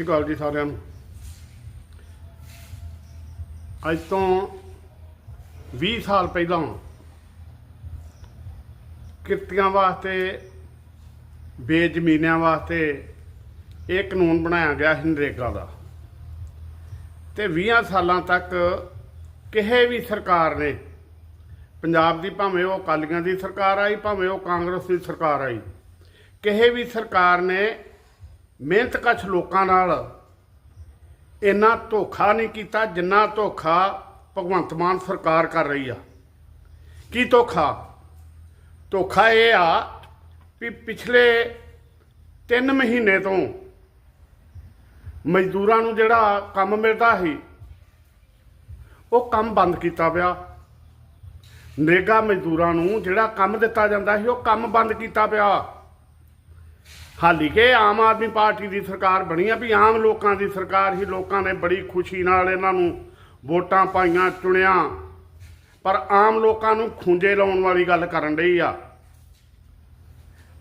ਸ਼੍ਰੀ ਅਕਾਲ ਜੀ ਸਾਰਿਆਂ ਨੂੰ। ਅੱਜ ਤੋਂ 20 ਸਾਲ ਪਹਿਲਾਂ ਕਿਰਤੀਆਂ ਵਾਸਤੇ, ਬੇਜ਼ਮੀਨਿਆਂ ਵਾਸਤੇ ਇਹ ਕਾਨੂੰਨ ਬਣਾਇਆ ਗਿਆ ਸੀ ਨਰੇਗਾ ਦਾ। ਤੇ 20 ਸਾਲਾਂ ਤੱਕ ਕਿਸੇ ਵੀ ਸਰਕਾਰ ਨੇ, ਪੰਜਾਬ ਦੀ ਭਾਵੇਂ ਉਹ ਅਕਾਲੀਆਂ ਦੀ ਸਰਕਾਰ ਆਈ, ਭਾਵੇਂ ਉਹ ਕਾਂਗਰਸ ਦੀ ਸਰਕਾਰ ਆਈ, ਕਿਸੇ ਵੀ ਸਰਕਾਰ ਨੇ ਮਿਹਨਤ ਕਸ਼ ਲੋਕਾਂ ਨਾਲ ਇੰਨਾ ਧੋਖਾ ਨਹੀਂ ਕੀਤਾ ਜਿੰਨਾ ਧੋਖਾ ਭਗਵੰਤ ਮਾਨ ਸਰਕਾਰ ਕਰ ਰਹੀ ਆ। ਕੀ ਧੋਖਾ? ਧੋਖਾ ਇਹ ਆ ਵੀ ਪਿਛਲੇ 3 ਮਹੀਨੇ ਤੋਂ ਮਜ਼ਦੂਰਾਂ ਨੂੰ ਜਿਹੜਾ ਕੰਮ ਮਿਲਦਾ ਸੀ, ਉਹ ਕੰਮ ਬੰਦ ਕੀਤਾ ਪਿਆ। ਨਰੇਗਾ ਮਜ਼ਦੂਰਾਂ ਨੂੰ ਜਿਹੜਾ ਕੰਮ ਦਿੱਤਾ ਜਾਂਦਾ ਸੀ, ਉਹ ਕੰਮ ਬੰਦ ਕੀਤਾ ਪਿਆ। ਹਾਲੀ ਕਿ ਆਮ ਆਦਮੀ ਪਾਰਟੀ ਦੀ ਸਰਕਾਰ ਬਣੀ ਆ ਵੀ ਆਮ ਲੋਕਾਂ ਦੀ ਸਰਕਾਰ ਹੀ ਲੋਕਾਂ ਨੇ ਬੜੀ ਖੁਸ਼ੀ ਨਾਲ ਇਹਨਾਂ ਨੂੰ ਵੋਟਾਂ ਪਾਈਆਂ, ਚੁਣਿਆ। ਪਰ ਆਮ ਲੋਕਾਂ ਨੂੰ ਖੁੰਝੇ ਲਾਉਣ ਵਾਲੀ ਗੱਲ ਕਰਨ ਰਹੀ ਆ।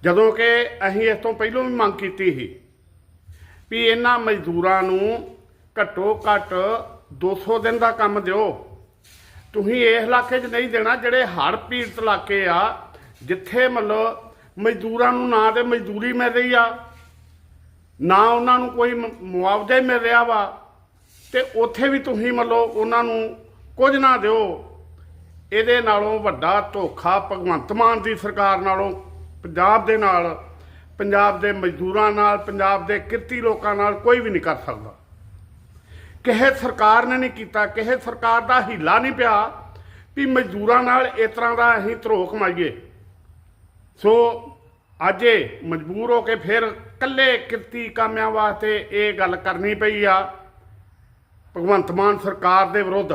ਜਦੋਂ ਕਿ ਅਸੀਂ ਇਸ ਤੋਂ ਪਹਿਲਾਂ ਵੀ ਮੰਗ ਕੀਤੀ ਸੀ ਵੀ ਇਹਨਾਂ ਮਜ਼ਦੂਰਾਂ ਨੂੰ ਘੱਟੋ ਘੱਟ 200 ਦਿਨ ਦਾ ਕੰਮ ਦਿਓ। ਤੁਸੀਂ ਇਸ ਇਲਾਕੇ 'ਚ ਨਹੀਂ ਦੇਣਾ, ਜਿਹੜੇ ਹੜ੍ਹ ਪੀੜਤ ਇਲਾਕੇ ਆ, ਜਿੱਥੇ ਮਤਲਬ ਮਜ਼ਦੂਰਾਂ ਨੂੰ ਨਾ ਤੇ ਮਜ਼ਦੂਰੀ ਮਿਲ ਰਹੀ ਆ। ਨਾ ਉਹਨਾਂ ਨੂੰ ਕੋਈ ਮ- ਮੁਆਵਜ਼ਾ ਮਿਲ ਰਿਹਾ ਵਾ। ਤੇ ਉੱਥੇ ਵੀ ਤੁਸੀਂ ਮਤਲਬ ਉਹਨਾਂ ਨੂੰ ਕੁਝ ਨਾ ਦਿਓ। ਇਹਦੇ ਨਾਲੋਂ ਵੱਡਾ ਧੋਖਾ ਭਗਵੰਤ ਮਾਨ ਦੀ ਸਰਕਾਰ ਨਾਲੋਂ, ਪੰਜਾਬ ਦੇ ਨਾਲ, ਪੰਜਾਬ ਦੇ ਮਜ਼ਦੂਰਾਂ ਨਾਲ, ਪੰਜਾਬ ਦੇ ਕਿਰਤੀ ਲੋਕਾਂ ਨਾਲ ਕੋਈ ਵੀ ਨਹੀਂ ਕਰ ਸਕਦਾ। ਕਿਸੇ ਸਰਕਾਰ ਨੇ ਨਹੀਂ ਕੀਤਾ, ਕਿਸੇ ਸਰਕਾਰ ਦਾ ਹੀਲਾ ਨਹੀਂ ਪਿਆ ਵੀ ਮਜ਼ਦੂਰਾਂ ਨਾਲ ਇਸ ਤਰ੍ਹਾਂ ਦਾ ਅਸੀਂ ਧਰੋ ਕਮਾਈਏ। ਸੋ ਅੱਜ ਇਹ ਮਜਬੂਰ ਹੋ ਕੇ ਫਿਰ ਕੱਲੇ ਕਿਰਤੀ ਕਾਮਿਆਂ ਵਾਸਤੇ ਇਹ ਗੱਲ ਕਰਨੀ ਪਈ ਆ, ਭਗਵੰਤ ਮਾਨ ਸਰਕਾਰ ਦੇ ਵਿਰੁੱਧ,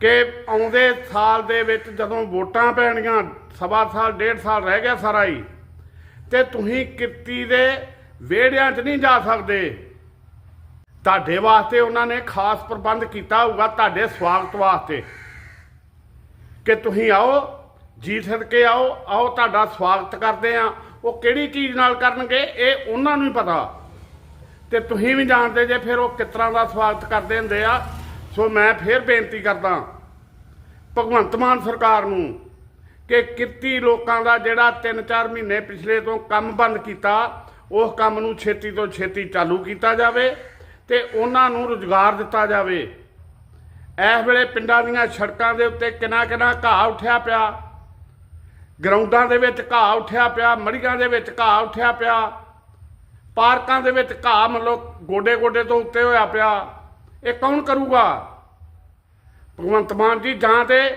ਕਿ ਆਉਂਦੇ ਸਾਲ ਦੇ ਵਿੱਚ ਜਦੋਂ ਵੋਟਾਂ ਪੈਣੀਆਂ ਸਵਾ ਸਾਲ, ਡੇਢ ਸਾਲ ਰਹਿ ਗਿਆ ਸਾਰਾ ਹੀ, ਤੇ ਤੁਸੀਂ ਕਿਰਤੀ ਦੇ ਵਿਹੜਿਆਂ 'ਚ ਨਹੀਂ ਜਾ ਸਕਦੇ। ਤੁਹਾਡੇ ਵਾਸਤੇ ਉਹਨਾਂ ਨੇ ਖਾਸ ਪ੍ਰਬੰਧ ਕੀਤਾ ਹੋਊਗਾ, ਤੁਹਾਡੇ ਸਵਾਗਤ ਵਾਸਤੇ, ਕਿ ਤੁਸੀਂ ਆਓ ਜੀ ਸਦਕੇ ਆਓ ਆਓ ਤੁਹਾਡਾ ਸਵਾਗਤ ਕਰਦੇ ਆ ਉਹ ਕਿਹੜੀ ਚੀਜ਼ ਨਾਲ ਕਰਨਗੇ, ਇਹ ਉਹਨਾਂ ਨੂੰ ਹੀ ਪਤਾ। ਤੇ ਤੁਸੀਂ ਵੀ ਜਾਣਦੇ ਜੇ ਫਿਰ ਉਹ ਕਿਸ ਤਰ੍ਹਾਂ ਦਾ ਸਵਾਗਤ ਕਰਦੇ ਹੁੰਦੇ ਆ। ਸੋ ਮੈਂ ਫਿਰ ਬੇਨਤੀ ਕਰਦਾ ਭਗਵੰਤ ਮਾਨ ਸਰਕਾਰ ਨੂੰ ਕਿ ਕਿਰਤੀ ਲੋਕਾਂ ਦਾ ਜਿਹੜਾ 3-4 ਮਹੀਨੇ ਪਿਛਲੇ ਤੋਂ ਕੰਮ ਬੰਦ ਕੀਤਾ, ਉਸ ਕੰਮ ਨੂੰ ਛੇਤੀ ਤੋਂ ਛੇਤੀ ਚਾਲੂ ਕੀਤਾ ਜਾਵੇ ਤੇ ਉਹਨਾਂ ਨੂੰ ਰੁਜ਼ਗਾਰ ਦਿੱਤਾ ਜਾਵੇ। ਇਸ ਵੇਲੇ ਪਿੰਡਾਂ ਦੀਆਂ ਸੜਕਾਂ ਦੇ ਉੱਤੇ ਕਿੰਨਾ ਕਿੰਨਾ ਘਾਹ ਉੱਠਿਆ ਪਿਆ। ਗਰਾਊਂਡਾਂ ਦੇ ਵਿੱਚ ਘਾਹ ਉੱਠਿਆ ਪਿਆ, ਮੜੀਆਂ ਦੇ ਵਿੱਚ ਘਾਹ ਉੱਠਿਆ ਪਿਆ, ਪਾਰਕਾਂ ਦੇ ਵਿੱਚ ਘਾਹ ਮਤਲਬ ਗੋਡੇ ਗੋਡੇ ਤੋਂ ਉੱਤੇ ਹੋਇਆ ਪਿਆ। ਇਹ ਕੌਣ ਕਰੂਗਾ? ਭਗਵੰਤ ਮਾਨ ਜੀ, ਜਾਂ ਤੇ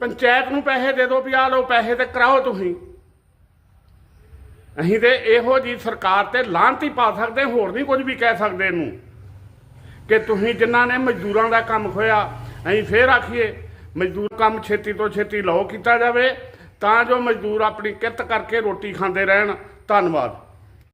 ਪੰਚਾਇਤ ਨੂੰ ਪੈਸੇ ਦੇ ਦਿਓ ਵੀ ਆ ਲਓ, ਪੈਸੇ ਤੇ ਕਰਾਓ ਤੁਸੀਂ। ਅਸੀਂ ਤੇ ਇਹੋ ਜੀ ਸਰਕਾਰ ਤੇ ਲਾਂਤ ਹੀ ਪਾ ਸਕਦੇ, ਹੋਰ ਨਹੀਂ ਕੁਝ ਵੀ ਕਹਿ ਸਕਦੇ ਇਹਨੂੰ। ਕਿ ਤੁਸੀਂ ਜਿਨ੍ਹਾਂ ਨੇ ਮਜ਼ਦੂਰਾਂ ਦਾ ਕੰਮ ਖੋਇਆ ਅਸੀਂ ਫੇਰ ਆਖੀਏ, ਮਜ਼ਦੂਰ ਕੰਮ ਛੇਤੀ ਤੋਂ ਛੇਤੀ ਲਾਓ ਕੀਤਾ ਜਾਵੇ ਤਾਂ ਜੋ ਮਜ਼ਦੂਰ ਆਪਣੀ ਕਿਰਤ ਕਰਕੇ ਰੋਟੀ ਖਾਂਦੇ ਰਹਿਣ। ਧੰਨਵਾਦ।